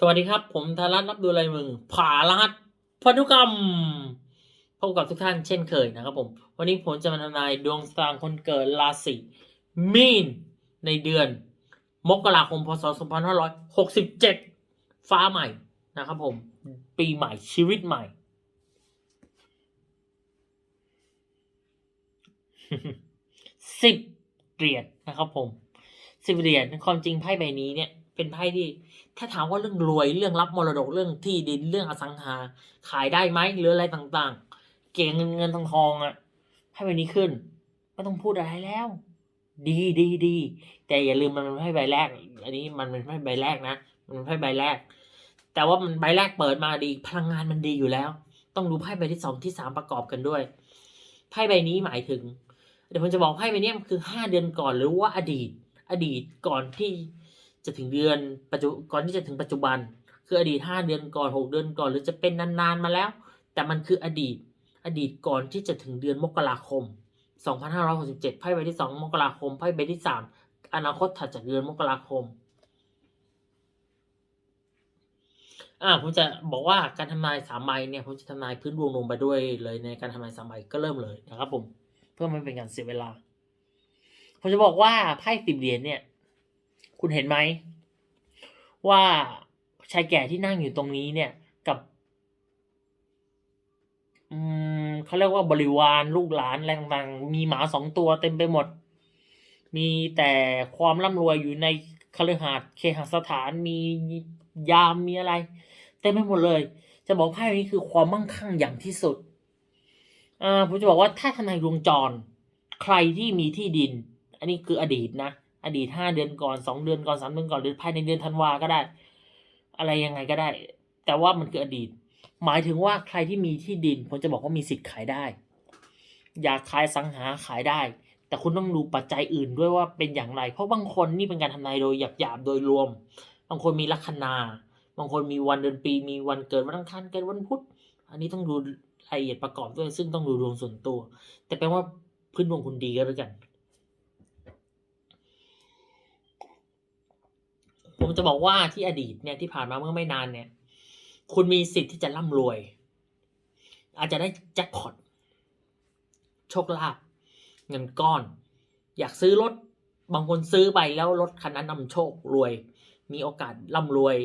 สวัสดีครับ ผมธารัตน์รับดูลายมือผารหัสพันธุกรรมพบกับทุกท่านเช่นเคยนะครับผม วันนี้ผมจะมาทำนายดวงตารคนเกิดราศีมีน ในเดือน มกราคมพศ 2567 ฟ้าใหม่นะครับผม ปีใหม่ชีวิตใหม่ สิบเหรียญนะครับผม สิบเหรียญความจริงไพ่ใบนี้เนี่ย เป็นไพ่ที่ ถ้าถามว่าเรื่องรวยเรื่องรับมรดกเรื่องที่ดินเรื่องอสังหา ขายได้ไหมหรืออะไรต่างๆ เก่งเงินเงินทองทองอะไพ่ใบนี้ขึ้นไม่ต้องพูดอะไรแล้ว ดีดีดีแต่อย่าลืมมันเป็นไพ่ใบแรก อันนี้มันเป็นไพ่ใบแรกนะมันเป็นไพ่ใบแรก แต่ว่ามันใบแรกเปิดมาดี พลังงานมันดีอยู่แล้ว ต้องดูไพ่ใบที่สองที่สามประกอบกันด้วยไพ่ใบนี้หมายถึง เดี๋ยวผมจะบอกไพ่ใบนี้มันคือห้าเดือนก่อนหรือว่าอดีต อดีตก่อนที่ จะถึงเดือนปัจจุก่อนที่จะถึงปัจจุบัน คืออดีตห้าเดือนก่อนหกเดือนก่อน หรือจะเป็นนานๆมาแล้ว แต่มันคืออดีตอดีตก่อนที่จะถึงเดือนมกราคม 2567ไพ่ใบที่สองมกราคมไพ่ใบที่สามอนาคตถัดจากเดือนมกราคมอ่าผมจะบอกว่าการทำนายสามใบเนี่ยผมจะทำนายพื้นดวงลงไปด้วยเลยในการทำนายสามใบก็เริ่มเลยนะครับผมเพื่อไม่เป็นการเสียเวลาผมจะบอกว่าไพ่สิบเหรียญเนี่ย คุณเห็นไหม ว่าชายแก่ที่นั่งอยู่ตรงนี้เนี่ยกับอืมเขาเรียกว่าบริวารลูกหลานอะไรต่างๆมีหมาสองตัวเต็มไปหมด มีแต่ความร่ำรวยอยู่ในคฤหาสน์เคหสถานมียามมีอะไร เต็มไปหมดเลย จะบอกไพ่นี้คือความมั่งคั่งอย่างที่สุดอ่าผมจะบอกว่าถ้าทนายดวงจร ใครที่มีที่ดิน อันนี้คืออดีตนะ อดีตห้าเดือนก่อนสองเดือนก่อนสามเดือนก่อนหรือภายในเดือนธันวาก็ได้ อะไรยังไงก็ได้ แต่ว่ามันคืออดีต หมายถึงว่าใครที่มีที่ดินผมจะบอกว่ามีสิทธิ์ขายได้ อยากขายสังหาขายได้ แต่คุณต้องดูปัจจัยอื่นด้วยว่าเป็นอย่างไร เพราะบางคนนี่เป็นการทำนายโดยหยาบๆโดยรวม บางคนมีลัคนา บางคนมีวันเดือนปี มีวันเกิดวันอังคารเกิดวันพุธ อันนี้ต้องดูรายละเอียดประกอบด้วย ซึ่งต้องดูดวงส่วนตัว แต่แปลว่าพื้นดวงคุณดีก็แล้วกัน ผมจะบอกว่าที่อดีตเนี่ยที่ผ่านมาเมื่อไม่นานเนี่ย คุณมีสิทธิ์ที่จะร่ำรวย อาจจะได้แจ็คพอตโชคลาภเงินก้อน อยากซื้อรถบางคนซื้อไปแล้วรถคันนั้นนำโชครวย มีโอกาสร่ำรวย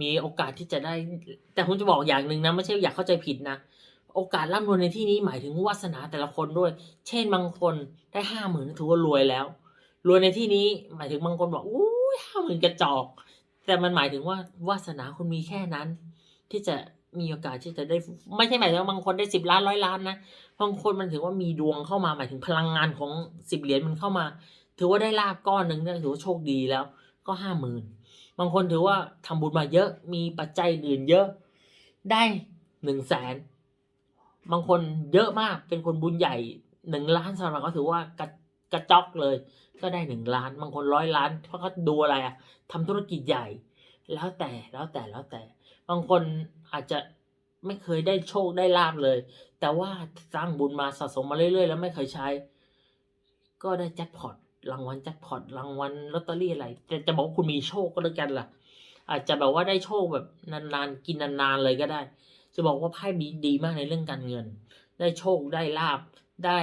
มีโอกาสที่จะได้ แต่ผมจะบอกอย่างหนึ่งนะไม่ใช่อยากเข้าใจผิดนะโอกาสร่ำรวยในที่นี้หมายถึงวาสนาแต่ละคนด้วย เช่นบางคนได้ห้าหมื่นถือว่ารวยแล้ว รวยในที่นี้หมายถึงบางคนบอกอู้ ห้าหมื่นกระจอก แต่มันหมายถึงว่าวาสนาคุณมีแค่นั้น ที่จะมีโอกาสที่จะได้ ไม่ใช่หมายถึงว่าบางคนได้สิบล้านร้อยล้านนะบางคนมันถือว่ามีดวงเข้ามาหมายถึงพลังงานของสิบเหรียญมันเข้ามา ถือว่าได้ลาบก้อนหนึ่งนี่ยถือว่าโชคดีแล้ว ก็ห้าหมื่นบางคนถือว่าทำบุญมาเยอะมีปัจจัยอื่นเยอะได้หนึ่งแสนบางคนเยอะมากเป็นคนบุญใหญ่หนึ่งล้านสำหรับเขาถือว่ากระ กระจอกเลย ก็ได้หนึ่งล้านบางคนร้อยล้านเพราะเขาดูอะไรอะทำธุรกิจใหญ่ แล้วแต่แล้วแต่แล้วแต่ บางคนอาจจะไม่เคยได้โชคได้ลาบเลย แต่ว่าสร้างบุญมาสะสมมาเรื่อยๆ แล้วไม่เคยใช้ ก็ได้แจ็คพอตรางวัลแจ็คพอตรางวัลลอตเตอรี่อะไรแต่จะบอกคุณมีโชคก็แล้วกันล่ะ อาจจะแบบว่าได้โชคแบบนานๆกินนานๆเลยก็ได้ จะบอกว่าไพ่ดีดีมากในเรื่องการเงิน ได้โชคได้ลาบได้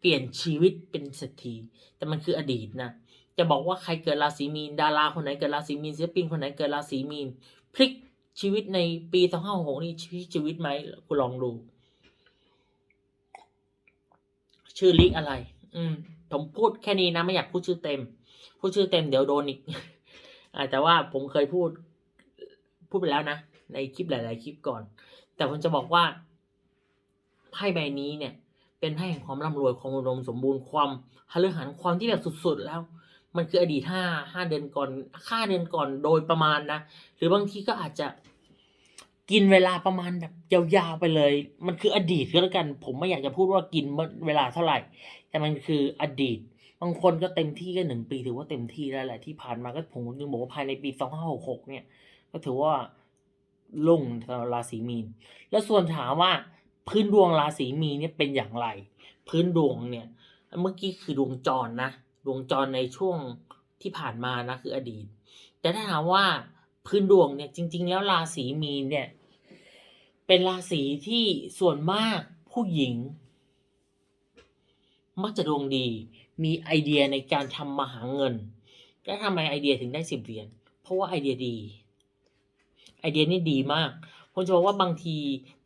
เปลี่ยนชีวิตเป็นเศรษฐีแต่มันคืออดีตนะจะบอกว่าใครเกิดราศีมีน ดาราคนไหนเกิดราศีมีนศิลปินคนไหนเกิดราศีมีน พลิกชีวิตในปีสองห้าหกนี่ชีวิตชีวิตไหมคุณลองดู ชื่อลิกอะไร อืม ผมพูดแค่นี้นะไม่อยากพูดชื่อเต็ม พูดชื่อเต็มเดี๋ยวโดนอีกอแต่ว่าผมเคยพูด พูดไปแล้วนะในคลิปหลาย ๆ คลิปก่อน แต่ผมจะบอกว่าไพ่ใบนี้เนี่ย เป็นไพ่แห่งความร่ำรวยความอุดมสมบูรณ์ความหฤหันความที่แบบสุดๆแล้ว มันคืออดีตห้าห้าเดือนก่อนห้าเดือนก่อนโดยประมาณนะ หรือบางทีก็อาจจะกินเวลาประมาณแบบยาวๆไปเลย มันคืออดีตก็แล้วกัน ผมไม่อยากจะพูดว่ากินเวลาเท่าไหร่ แต่มันคืออดีต บางคนก็เต็มที่ก็หนึ่งปีถือว่าเต็มที่แล้วแหละที่ผ่านมาก็ผมจึงบอกว่าภายในปีสองห้าหกหกเนี่ย ก็ถือว่าลุ่งราศีมีน แล้วส่วนถามว่า พื้นดวงราศีมีเนี่ยเป็นอย่างไร พื้นดวงเนี่ย เมื่อกี้คือดวงจรนะ ดวงจรในช่วงที่ผ่านมานะคืออดีต แต่ถ้าถามว่าพื้นดวงเนี่ยจริง ๆ แล้วราศีมีนเนี่ย เป็นราศีที่ส่วนมากผู้หญิง มักจะดวงดี มีไอเดียในการทำมาหาเงิน แล้วทำไมไอเดียถึงได้สิบเหรียญเพราะว่าไอเดียดี ไอเดียนี่ดีมาก ผมจะบอกว่าบางที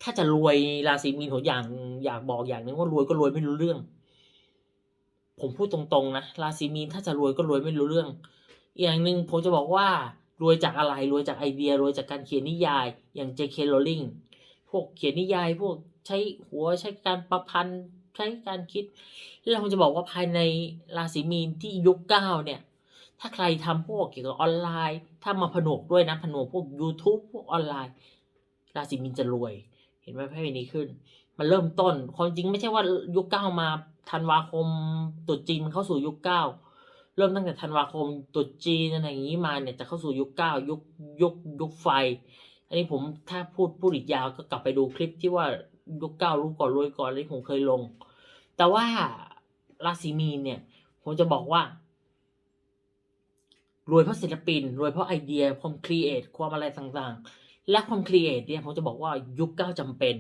ถ้าจะรวยราศีมีนผมอย่างอยากบอกอย่างหนึงว่ารวยก็รวยไม่รู้เรื่อง ผมพูดตรงๆนะราศีมีนถ้าจะรวยก็รวยไม่รู้เรื่อง อีกอย่างหนึ่งผมจะบอกว่ารวยจากอะไรรวยจากไอเดียรวยจากการเขียนนิยาย อย่าง J.K. Rowling พวกเขียนนิยาย พวกใช้หัวใช้การประพันธ์ใช้การคิดแล้วผมจะบอกว่าภายในราศีมีนที่ยุคเก้าเนี่ย ถ้าใครทำพวกเกี่ยวกับออนไลน์ ถ้ามาผนวกด้วยนะผนวกพวก YouTube พวกออนไลน์ ราศีมีนจะรวย เห็นไหมไพ่ใบนี้ขึ้น มันเริ่มต้นความจริงไม่ใช่ว่ายุคเก้ามาธันวาคมตุจีนมันเข้าสู่ยุคเก้าเริ่มตั้งแต่ธันวาคมตุจีนอะไรอย่างนี้มาเนี่ยจะเข้าสู่ยุคเก้ายุคยุคยุคไฟ อันนี้ผมถ้าพูดพูดอีกยาวก็กลับไปดูคลิปที่ว่ายุคเก้ารู้ก่อนรวยก่อนที่ผมเคยลง แต่ว่าราศีมีนเนี่ย ผมจะบอกว่ารวยเพราะศิลปิน รวยเพราะไอเดียความครีเอทความอะไรต่างๆ และความครีเอทเนี่ยผมจะบอกว่ายุคเก้าจำเป็น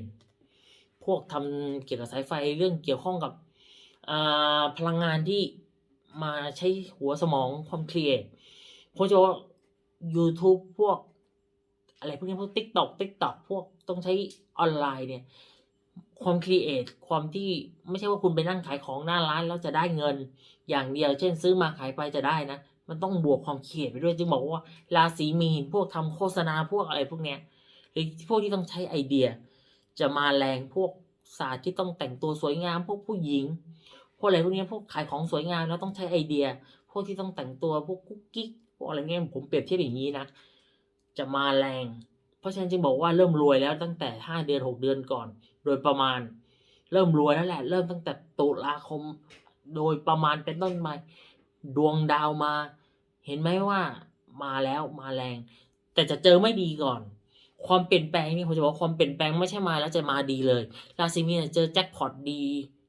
พวกทำเกี่ยวกับสายไฟเรื่องเกี่ยวข้องกับพลังงานที่มาใช้หัวสมองความครีเอทผมจะว่า YouTube พวกอะไรพวกนี้พวก TikTok TikTok พวกต้องใช้ออนไลน์เนี่ยความครีเอทความที่ไม่ใช่ว่าคุณไปนั่งขายของหน้าร้านแล้วจะได้เงินอย่างเดียว เช่นซื้อมาขายไปจะได้นะ มันต้องบวกความครีเอทไปด้วยจึงบอกว่าราศีมีนพวกทำโฆษณาพวกอะไรพวกเนี้ยหรือพวกที่ต้องใช้ไอเดีย จะมาแรงพวกศาสตร์ที่ต้องแต่งตัวสวยงาม พวกผู้หญิง พวกอะไรพวกเนี้ยพวกขายของสวยงามแล้วต้องใช้ไอเดีย พวกที่ต้องแต่งตัวพวกกุ๊กกิ๊กพวกอะไรเงี้ยผมเปรียบเทียบอย่างนี้นะจะมาแรง เพราะฉะนั้นจึงบอกว่าเริ่มรวยแล้วตั้งแต่ห้าเดือนหกเดือนก่อน โดยประมาณ เริ่มรวยแล้วแหละ เริ่มตั้งแต่ตุลาคม โดยประมาณเป็นต้นมาดวงดาวมา เห็นไหมว่ามาแล้วมาแรง แต่จะเจอไม่ดีก่อน ความเปลี่ยนแปลงนี่ผมจะบอกความเปลี่ยนแปลงไม่ใช่มาแล้วจะมาดีเลย ราศีมีนเจอแจ็คพอตดี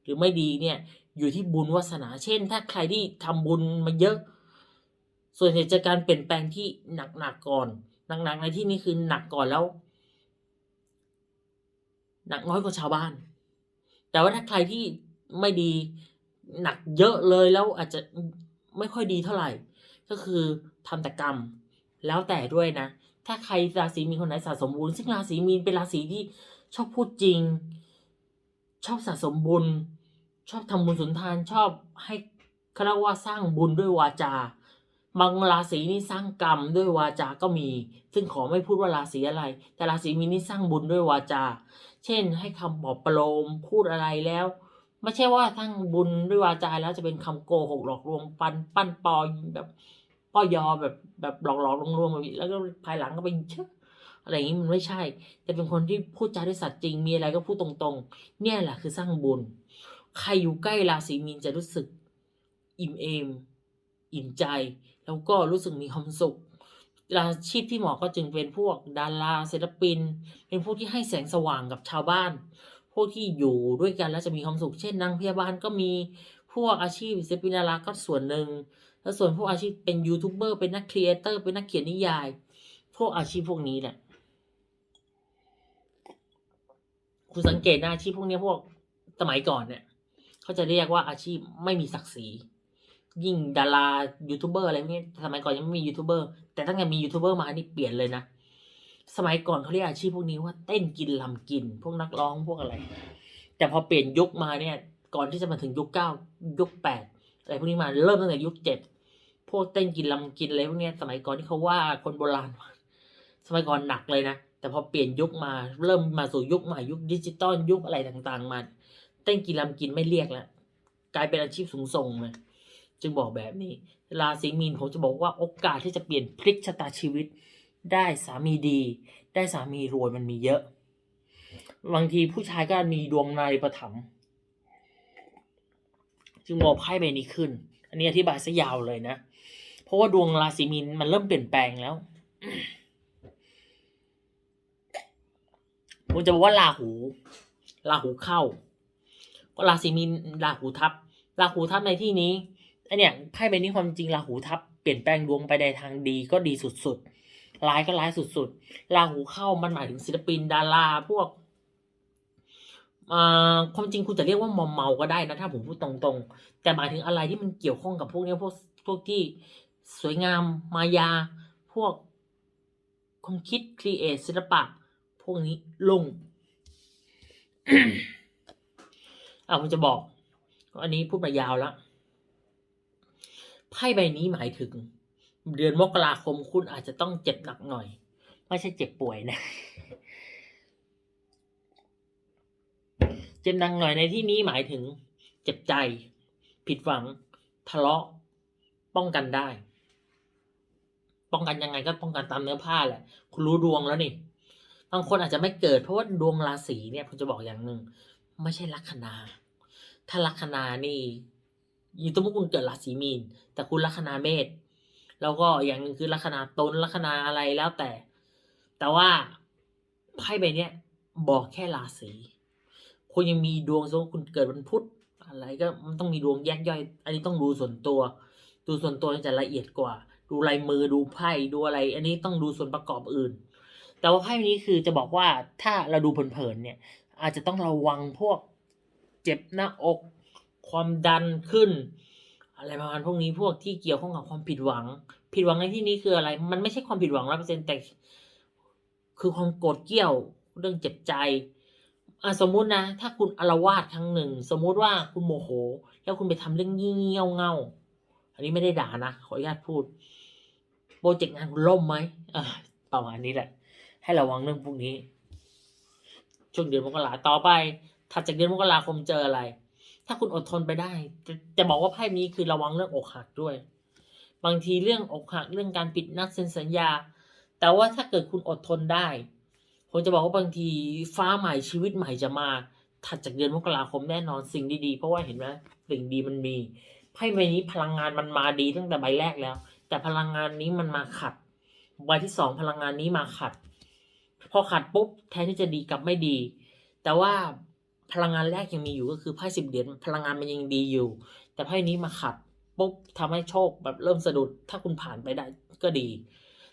หรือไม่ดีเนี่ยอยู่ที่บุญวาสนา เช่น ถ้าใครที่ทำบุญมาเยอะ ส่วนใหญ่จะการเปลี่ยนแปลงที่หนักๆก่อนหนักๆในที่นี้คือหนักก่อนแล้ว หนักน้อยกว่าชาวบ้าน แต่ว่าถ้าใครที่ไม่ดีหนักเยอะเลยแล้วอาจจะไม่ค่อยดีเท่าไหร่ ก็คือทำแต่กรรม แล้วแต่ด้วยนะ ถ้าใครราศีมีนคนไหนสะสมบุญ ซึ่งราศีมีนเป็นราศีที่ชอบพูดจริง ชอบสะสมบุญ ชอบทำบุญสุนทานชอบให้เขาเรียกว่าสร้างบุญด้วยวาจาบางราศีนี่สร้างกรรมด้วยวาจาก็มี ซึ่งขอไม่พูดว่าราศีอะไร แต่ราศีมีนนี่สร้างบุญด้วยวาจา เช่น ให้คำปลอบประโลมพูดอะไรแล้ว ไม่ใช่ว่าทั้งบุญด้วยวาจาแล้วจะเป็นคำโกหกหลอกลวงปันปั้นปอแบบ ป้อยอแบบแบบหลอกหลอกลวงลวงแบบนี้แล้วก็ภายหลังก็ไปเชื่ออะไรอย่างนี้มันไม่ใช่ แต่เป็นคนที่พูดจาด้วยสัตย์จริงมีอะไรก็พูดตรงๆ เนี่ยแหละคือสร้างบุญ ใครอยู่ใกล้ราศีมีนจะรู้สึก อิ่มเอม อิ่มใจ แล้วก็รู้สึกมีความสุขอาชีพที่เหมาะก็จึงเป็นพวกดาราศิลปิน เป็นพวกที่ให้แสงสว่างกับชาวบ้าน พวกที่อยู่ด้วยกันแล้วจะมีความสุขเช่นนางพยาบาลก็มีพวกอาชีพศิลปินดาราก็ส่วนหนึ่ง แล้วส่วนพวกอาชีพเป็นยูทูบเบอร์เป็นนักครีเอเตอร์เป็นนักเขียนนิยาย พวกอาชีพพวกนี้แหละคุณสังเกตนะอาชีพพวกนี้พวกสมัยก่อนเนี่ยเขาจะเรียกว่าอาชีพไม่มีศักดิ์ศรียิ่งดารายูทูบเบอร์อะไรพวกนี้สมัยก่อนยังไม่มียูทูบเบอร์แต่ตั้งแต่มียูทูบเบอร์มานี่เปลี่ยนเลยนะสมัยก่อนเขาเรียกอาชีพพวกนี้ว่าเต้นกินลำกิน พวกนักร้องพวกอะไร แต่พอเปลี่ยนยุคมาเนี่ย ก่อนที่จะมาถึงยุคเก้ายุคแปดอะไรพวกนี้มาเริ่มตั้งแต่ยุคเจ็ด วกเต้นกินลำกินอะไรพวกนี้สมัยก่อนที่เขาว่าคนโบราณ สมัยก่อนหนักเลยนะ แต่พอเปลี่ยนยุคมาเริ่มมาสู่ยุคใหม่ยุคดิจิตอลยุคอะไรต่างๆมา เต้นกินลำกินไม่เรียกแล้วกลายเป็นอาชีพสูงส่งเลยจึงบอกแบบนี้ ราศีมีนผมจะบอกว่าโอกาสที่จะเปลี่ยนพลิกชะตาชีวิต ได้สามีดี ได้สามีรวยมันมีเยอะ บางทีผู้ชายก็มีดวงนายประถมจึงบอกไพ่ใบนี้ขึ้น อันนี้อธิบายซะยาวเลยนะ ราะว่าดวงราศีมีนมันเริ่มเปลี่ยนแปลงแล้วผมจะบอกว่าราหูราหูเข้า ก็ราศีมีนราหูทับราหูทับในที่นี้ไอเนี่ยไพ่ใบนี้ความจริงราหูทับเปลี่ยนแปลงดวงไปในทางดีก็ดีสุดๆร้ายก็ร้ายสุดๆราหูเข้ามันหมายถึงศิลปินดาราพวกอ่าความจริงคุณจะเรียกว่ามอมเมาก็ได้นะถ้าผมพูดตรงๆ แต่หมายถึงอะไรที่มันเกี่ยวข้องกับพวกเนี้ยพวกพวกที่ สวยงามมายา พวกความคิดครีเอทศิลปะ พวกนี้ลงอะผมจะบอก อันนี้พูดมายาวแล้วไพ่ใบนี้หมายถึง เดือนมกราคมคุณอาจจะต้องเจ็บหนักหน่อย ไม่ใช่เจ็บป่วยนะ เจ็บหนักหน่อยในที่นี้หมายถึง เจ็บใจ ผิดหวัง ทะเลาะ ป้องกันได้ ป้องกันยังไงก็ป้องกันตามเนื้อผ้าแหละ คุณรู้ดวงแล้วนี่ บางคนอาจจะไม่เกิด เพราะว่าดวงราศีเนี่ยผมจะบอกอย่างหนึ่งไม่ใช่ลัคนา ถ้าลัคนานี่ยิ่งสมมติคุณเกิดราศีมีน แต่คุณลัคนาเมษแล้วก็อย่างหนึ่งคือลัคนาตนลัคนาอะไรแล้วแต่ แต่ว่าไพ่ใบเนี้ยบอกแค่ราศีคุณยังมีดวงสมมติคุณเกิดวันพุธอะไรก็มันต้องมีดวงแยกย่อย อันนี้ต้องดูส่วนตัว ดูส่วนตัวจะละเอียดกว่า ดูลายมือดูไพ่ดูอะไร อันนี้ต้องดูส่วนประกอบอื่น แต่ว่าไพ่นี้คือจะบอกว่าถ้าเราดูเผินๆเนี่ย อาจจะต้องระวังพวกเจ็บหน้าอก ความดันขึ้น อะไรประมาณพวกนี้พวกที่เกี่ยวข้องกับความผิดหวัง ผิดหวังในที่นี้คืออะไร มันไม่ใช่ความผิดหวังร้อยเปอร์เซ็นต์แต่คือความโกรธเกี้ยวเรื่องเจ็บใจอะสมมุตินะ ถ้าคุณอารวาสครั้งหนึ่ง สมมุติว่าคุณโมโห แล้วคุณไปทำเรื่องยี่เง่าเง่าอันนี้ไม่ได้ด่านะ ขออนุญาตพูด โปรเจกต์งานคุณล่มไหมอะประมาณนี้แหละ ให้ระวังเรื่องพวกนี้ ช่วงเดือนมกราต่อไปถัดจากเดือนมกราคมเจออะไร ถ้าคุณอดทนไปได้ จะจะบอกว่าไพ่นี้คือระวังเรื่องอกหักด้วย บางทีเรื่องอกหักเรื่องการปิดนัดเซ็นสัญญา แต่ว่าถ้าเกิดคุณอดทนได้ ผมจะบอกว่าบางทีฟ้าใหม่ชีวิตใหม่จะมา ถัดจากเดือนมกราคมแน่นอนสิ่งดีๆ เพราะว่าเห็นไหมสิ่งดีมันมีไพ่ใบนี้พลังงานมันมาดีตั้งแต่ใบแรกแล้ว แต่พลังงานนี้มันมาขัด ใบที่สองพลังงานนี้มาขัด พอขัดปุ๊บแทนที่จะดีกลับไม่ดี แต่ว่าพลังงานแรกยังมีอยู่ก็คือไพ่สิบเหรียญพลังงานมันยังดีอยู่ แต่ไพ่นี้มาขัดปุ๊บทำให้โชคแบบเริ่มสะดุด ถ้าคุณผ่านไปได้ก็ดี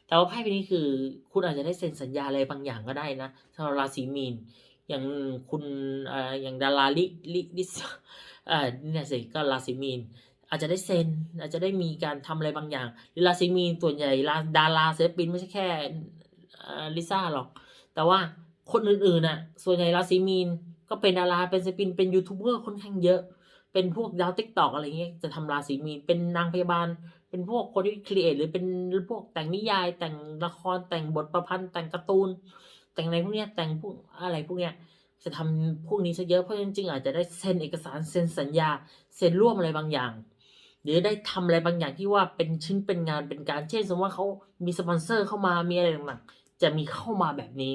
แต่ว่าไพ่ใบนี้คือ คุณอาจจะได้เซ็นสัญญาอะไรบางอย่างก็ได้นะสำหรับราศีมีนอย่างคุณเอ่ออย่างดาราลิลิลิสเอ่อเนี่ยสิก็ราศีมีน อาจจะได้เซ็น อาจจะได้มีการทำอะไรบางอย่างหรือราศีมีนส่วนใหญ่ดาราศิลปินไม่ใช่แค่ลิซ่าหรอก แต่ว่าคนอื่นๆน่ะ ส่วนใหญ่ราศีมีนก็เป็นดาราเป็นศิลปินเป็นยูทูบเบอร์ค่อนข้างเยอะ เป็นพวกดาวติ๊กตอกอะไรเงี้ยจะทำราศีมีนเป็นนางพยาบาล เป็นพวกคนที่ครีเอทหรือเป็นพวกแต่งนิยาย แต่งละครแต่งบทประพันธ์แต่งการ์ตูน แต่งอะไรพวกเนี้ยแต่งพวกอะไรพวกเนี้ยจะทำพวกนี้ซะเยอะเพราะจริงๆอาจจะได้เซ็นเอกสารเซ็นสัญญาเซ็นร่วมอะไรบางอย่าง หรือได้ทำอะไรบางอย่างที่ว่าเป็นชิ้นเป็นงานเป็นการเช่นสมมติว่าเขามีสปอนเซอร์เข้ามามีอะไรต่างๆจะมีเข้ามาแบบนี้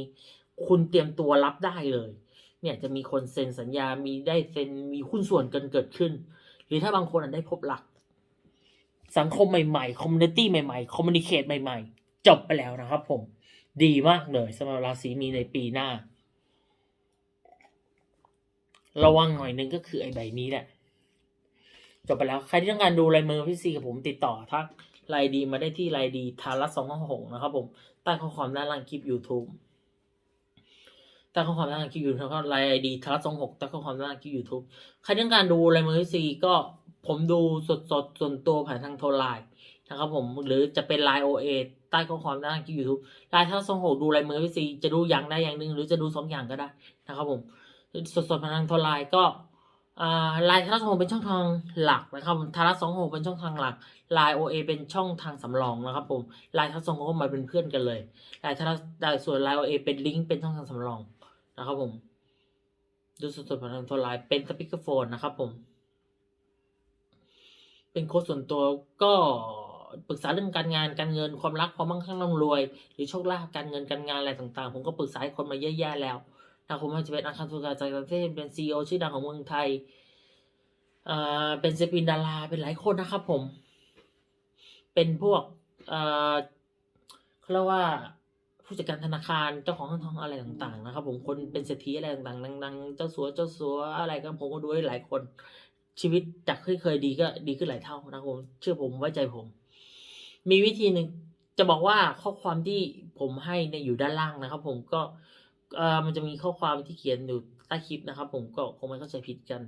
คุณเตรียมตัวรับได้เลย เนี่ยจะมีคนเซ็นสัญญา มีได้เซ็นมีหุ้นส่วนกันเกิดขึ้น หรือถ้าบางคนได้พบรัก สังคมใหม่ๆคอมมูนิตี้ใหม่ๆคอมมูนิเคตใหม่ ๆ จบไปแล้วนะครับผมดีมากเลยสำหรับราศีมีในปีหน้า ระวังหน่อยนึงก็คือไอ้ใบนี้แหละ จบไปแล้ว ใครที่ต้องการดูลายมือพี่ซีกับผมติดต่อทักลน์ดีมาได้ที่ลน์ดีทารัสสองห้าหกนะครับผมใต้ข้อความด้านล่างคลิป YouTube ใต้ข้อความด้านล่างคลิป YouTube ก็ลน์ไอดีทารัสสองหกใต้ข้อความด้านล่างคลิป YouTube ใครต้องการดูลายมือพี่ซีก็ผมดูสดๆส่วนตัวผ่านทางโทรไลน์นะครับผมหรือจะเป็นไลน์โอเอใต้ข้อความด้านล่างคลิป YouTube ไลน์ทารัสสองหกดูลายมือพี่ซีจะดูอย่างใดอย่างหนึ่งหรือจะดูสองอย่างก็ได้นะครับผมสดๆผ่านทางโทรไลน์ก็ อ่าไลน์ทารัสสองหกเป็นช่องทางหลักนะครับทารัสสองหกเป็นช่องทางหลักลน์โอเอเป็นช่องทางสำรองนะครับผมลน์ทารัสสองหกมาเป็นเพื่อนกันเลยลน์ทารัสได้ส่วนลน์โอเอเป็นลิงก์เป็นช่องทางสำรองนะครับผมดูสดๆผ่านทางโทรไลน์เป็นสปีกเกอร์โฟนนะครับผม เป็นโค้ชส่วนตัวก็ปรึกษาเรื่องการงานการเงินความรักความมั่งคั่งร่ำรวย หรือโชคลาภการเงินการงานอะไรต่างๆ ผมก็ปรึกษาคนมาเยอะแยะแล้ว นะผมาจะเป็นอาคารสุขาจากประเทศเป็นซีอชื่อดังของเมืองไทยอ่าเป็นศิลปินดาราเป็นหลายคนนะครับผม เป็นพวกเอ่อเขาเรียกว่าผู้จัดการธนาคารเจ้าของห้างทองอะไรต่างๆนะครับ ผมคนเป็นเศรษฐีอะไรต่างๆดังๆเจ้าสัวเจ้าสัวอะไรกันผมก็ดูได้หลายคนชีวิตจากที่เคยดีก็ดีขึ้นหลายเท่านะครับผมเชื่อผมไว้ใจผม มีวิธีหนึ่งจะบอกว่าข้อความที่ผมให้เนี่ยอยู่ด้านล่างนะครับ ผมก็ มันจะมีข้อความที่เขียนอยู่ใต้คลิปนะครับ ผมก็คงไม่เข้าใจผิดกัน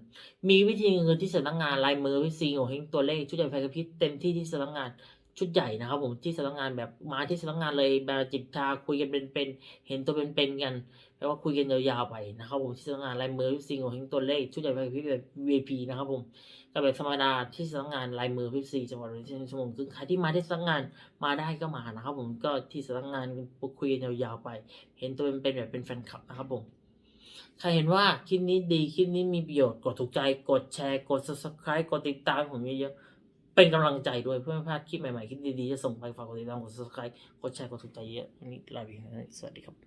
มีวิธีเงินที่สำนักงานลายมือวิซีโอเฮงตัวเลขชุดใหญ่ไฟกระพริบเต็มที่ที่สำนักงานชุดใหญ่นะครับ ผมที่สำนักงานแบบมาที่สำนักงานเลยแบบจิบชาคุยกันเป็นๆเห็นตัวเป็นๆกัน แปลว่าคุยกันยาวๆไปนะครับผมที่สำนักงานลายมือวิซีโงเฮงตัวเลขชุดใหญ่ไฟกระพริบแบบ V.P. นะครับผมกับแบบธรรมดาที่สำนักงานลายมือวิซีจังหวัดระยชั่วโมงครึ่งใครที่มาที่สำนักงานมาได้ก็มานะครับผมก็ที่สำนักงานคุยกันยาวๆไป เห็นตัวเป็นแบบเป็นแฟนคลับนะครับผมใครเห็นว่าคลิปนี้ดีคลิปนี้มีประโยชน์กดถูกใจกดแชร์กด subscribe กดติดตามผมเยอะๆเป็นกำลังใจด้วยเพื่อไม่พลาดคลิปใหม่ๆคลิปดีๆจะส่งไปฝากกดติดตามกด subscribe กดแชร์กดถูกใจเยอะวันนี้ลาไปสวัสดีครับ